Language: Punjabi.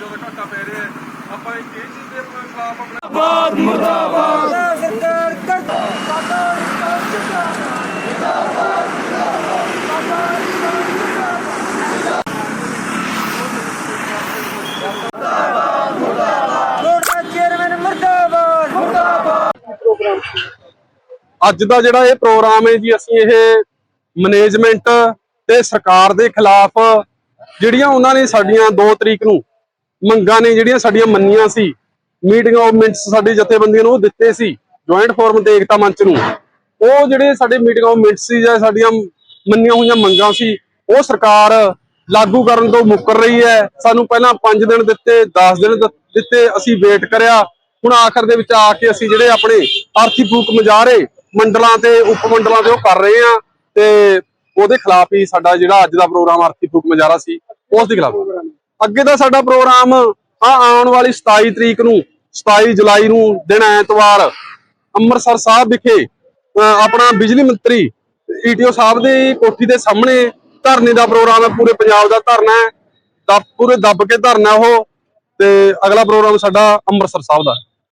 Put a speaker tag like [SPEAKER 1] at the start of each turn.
[SPEAKER 1] ਬਹੁਤ ਜ਼ਿਆਦਾ ਘਾਟਾ ਪੈ ਰਿਹਾ ਹੈ। ਆਪਾਂ ਇੱਕ ਇਹ ਚੀਜ਼ ਦੇ ਖਿਲਾਫ ਆਪਣਾ
[SPEAKER 2] ਸਰਕਾਰ ਕਰਦਾ ਬੋਰਡ ਦਾ ਚੇਅਰਮੈਨ ਮਰਦਾਬਾਦ ਮਰਦਾਬਾਦ।
[SPEAKER 1] ਅੱਜ ਦਾ ਜਿਹੜਾ ਇਹ ਪ੍ਰੋਗਰਾਮ ਹੈ ਜੀ ਅਸੀਂ ਇਹ ਮੈਨੇਜਮੈਂਟ ਤੇ ਸਰਕਾਰ ਦੇ ਖਿਲਾਫ ਜਿਹੜੀਆਂ ਉਹਨਾਂ ਨੇ ਸਾਡੀਆਂ 2 ਤਰੀਕ ਨੂੰ ਮੰਗਾਂ ਨੇ ਜਿਹੜੀਆਂ ਸਾਡੀਆਂ ਮੰਨੀਆਂ ਸੀ ਮੀਟਿੰਗ ਆਫ ਮਿੰਟਸ ਸਾਡੇ ਜਥੇਬੰਦੀਆਂ ਨੂੰ ਉਹ ਦਿੱਤੇ ਸੀ ਜੁਆਇੰਟ ਫੋਰਮ ਤੇ ਏਕਤਾ ਮੰਚ ਨੂੰ। ਉਹ ਜਿਹੜੇ ਸਾਡੇ ਮੀਟਿੰਗ ਆਫ ਮਿੰਟਸ ਸੀ ਜਾਂ ਸਾਡੀਆਂ ਮੰਨੀਆਂ ਹੋਈਆਂ ਮੰਗਾਂ ਸੀ, ਉਹ ਸਰਕਾਰ ਲਾਗੂ ਕਰਨ ਤੋਂ ਮੁੱਕਰ ਰਹੀ ਹੈ। ਸਾਨੂੰ ਪਹਿਲਾਂ 5 ਦਿਨ ਦਿੱਤੇ 10 ਦਿਨ ਦਿੱਤੇ, ਅਸੀਂ ਵੇਟ ਕਰਿਆ। ਹੁਣ ਆਖਰ ਦੇ ਵਿੱਚ ਆ ਕੇ ਅਸੀਂ ਜਿਹੜੇ ਆਪਣੇ ਆਰਥਿਕ ਫੂਕ ਮਜਾਰੇ ਮੰਡਲਾਂ ਤੇ ਉਪ ਮੰਡਲਾਂ ਤੇ ਉਹ ਕਰ ਰਹੇ ਆ ਤੇ ਉਹਦੇ ਖਿਲਾਫ ਹੀ ਸਾਡਾ ਜਿਹੜਾ ਅੱਜ ਦਾ ਪ੍ਰੋਗਰਾਮ ਆਰਥਿਕ ਫੂਕ ਮਜਾਰਾ ਸੀ, ਉਸ ਦੇ ਖਿਲਾਫ। ਅੱਗੇ ਦਾ ਸਾਡਾ ਪ੍ਰੋਗਰਾਮ ਆ ਆਉਣ ਵਾਲੀ 27 ਤਰੀਕ ਨੂੰ 27 ਜੁਲਾਈ ਨੂੰ ਦਿਨ ਐਤਵਾਰ, ਅੰਮ੍ਰਿਤਸਰ ਸਾਹਿਬ ਵਿਖੇ, ਅਹ ਆਪਣਾ ਬਿਜਲੀ ਮੰਤਰੀ ਈਟੀਓ ਸਾਹਿਬ ਦੀ ਕੋਠੀ ਦੇ ਸਾਹਮਣੇ ਧਰਨੇ ਦਾ ਪ੍ਰੋਗਰਾਮ ਹੈ, ਪੂਰੇ ਪੰਜਾਬ ਦਾ ਧਰਨਾ ਹੈ, ਦੱਬ, ਪੂਰੇ ਦੱਬ ਕੇ ਧਰਨਾ ਉਹ ਤੇ ਅਗਲਾ ਪ੍ਰੋਗਰਾਮ ਸਾਡਾ ਅੰਮ੍ਰਿਤਸਰ ਸਾਹਿਬ ਦਾ